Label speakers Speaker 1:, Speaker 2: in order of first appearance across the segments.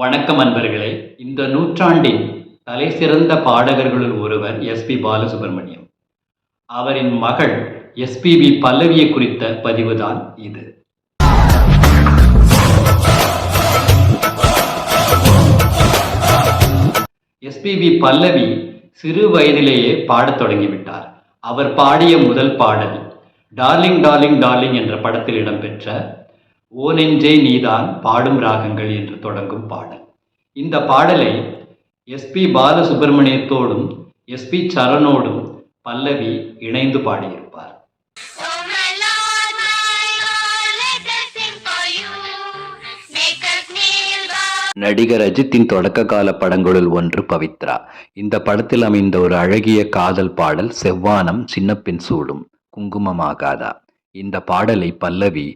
Speaker 1: வணக்கம் அன்பர்களே. இந்த நூற்றாண்டின் தலைசிறந்த பாடகர்களுள் ஒருவர் எஸ்பி பாலசுப்ரமணியம். அவரின் மகள் எஸ்பிபி பல்லவியை குறித்த பதிவுதான் இது. எஸ்பிபி பல்லவி சிறு வயதிலேயே பாடத் தொடங்கிவிட்டார். அவர் பாடிய முதல் பாடல் டார்லிங் டார்லிங் டார்லிங் என்ற படத்தில் இடம்பெற்ற ஓ நெஞ்சே நீதான் பாடும் ராகங்கள் என்று தொடங்கும் பாடல். இந்த பாடலை எஸ்பி பாலசுப்ரமணியத்தோடும் எஸ்பி சரணோடும் பல்லவி இணைந்து பாடியிருப்பார். நடிகர் அஜித்தின் தொடக்க கால படங்களுள் ஒன்று பவித்ரா. இந்த படத்தில் அமைந்த ஒரு அழகிய காதல் பாடல் செவ்வானம் சின்னப்பின் சூடும் குங்குமமாகாதா. இந்த பாடலை பல்லவி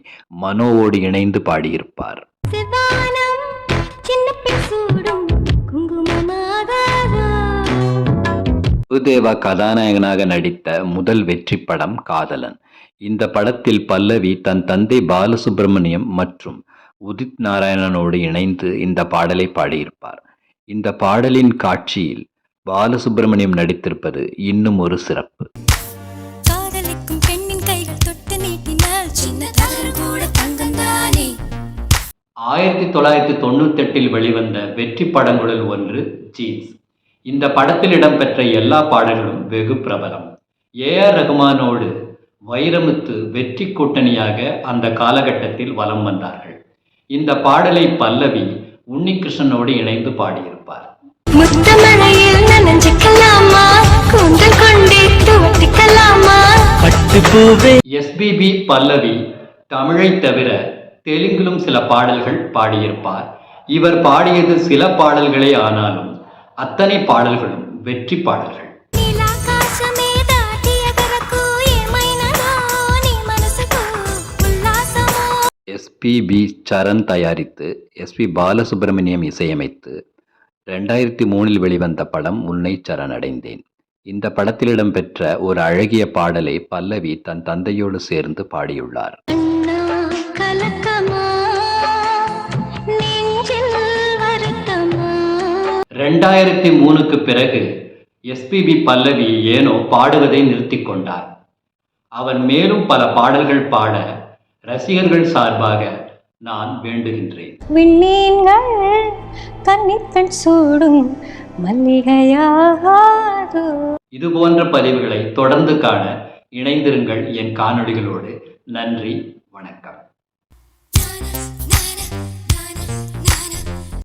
Speaker 1: மனோவோடு இணைந்து பாடியிருப்பார். பிரபுதேவா கதாநாயகனாக நடித்த முதல் வெற்றி படம் காதலன். இந்த படத்தில் பல்லவி தன் தந்தை பாலசுப்ரமணியம் மற்றும் உதித் நாராயணனோடு இணைந்து இந்த பாடலை பாடியிருப்பார். இந்த பாடலின் காட்சியில் பாலசுப்ரமணியம் நடித்திருப்பது இன்னும் ஒரு சிறப்பு. ஆயிரத்தி தொள்ளாயிரத்தி தொண்ணூத்தி எட்டில் வெளிவந்த வெற்றி படங்களுள் ஒன்று ஜீன்ஸ். இந்த படத்தில் இடம்பெற்ற எல்லா பாடல்களும் வெகு பிரபலம். ஏ ஆர் ரகுமானோடு வைரமுத்து வெற்றி கூட்டணியாக அந்த காலகட்டத்தில் வலம் வந்தார்கள். இந்த பாடலை பல்லவி உன்னிகிருஷ்ணனோடு இணைந்து பாடியிருப்பார். எஸ்பிபி பல்லவி தமிழை தவிர தெலுங்கிலும் சில பாடல்கள் பாடியிருப்பார். இவர் பாடியது சில பாடல்களே ஆனாலும் அத்தனை பாடல்களும் வெற்றி பாடல்கள்.
Speaker 2: எஸ்பி
Speaker 1: பி சரண் தயாரித்து எஸ்பி பாலசுப்ரமணியம் இசையமைத்து ரெண்டாயிரத்தி மூணில் வெளிவந்த படம் உன்னை சரணடைந்தேன். இந்த படத்தில் இடம்பெற்ற ஒரு அழகிய பாடலை பல்லவி தன் தந்தையோடு சேர்ந்து பாடியுள்ளார். ரெண்டாயிரத்தி மூணுக்கு பிறகு எஸ்பிபி பல்லவி ஏனோ பாடுவதை நிறுத்திக் கொண்டார் அவன் மேலும் பல பாடல்கள் பாட ரசிகர்கள் சார்பாக நான் வேண்டுகின்றேன்.
Speaker 2: விண்ணீன்கள் கன்னித்தன் சூடும் மல்லிகையாகாதோ.
Speaker 1: இது போன்ற பதிவுகளை தொடர்ந்து காண இணைந்திருங்கள் என் காணொளிகளோடு. நன்றி வணக்கம்.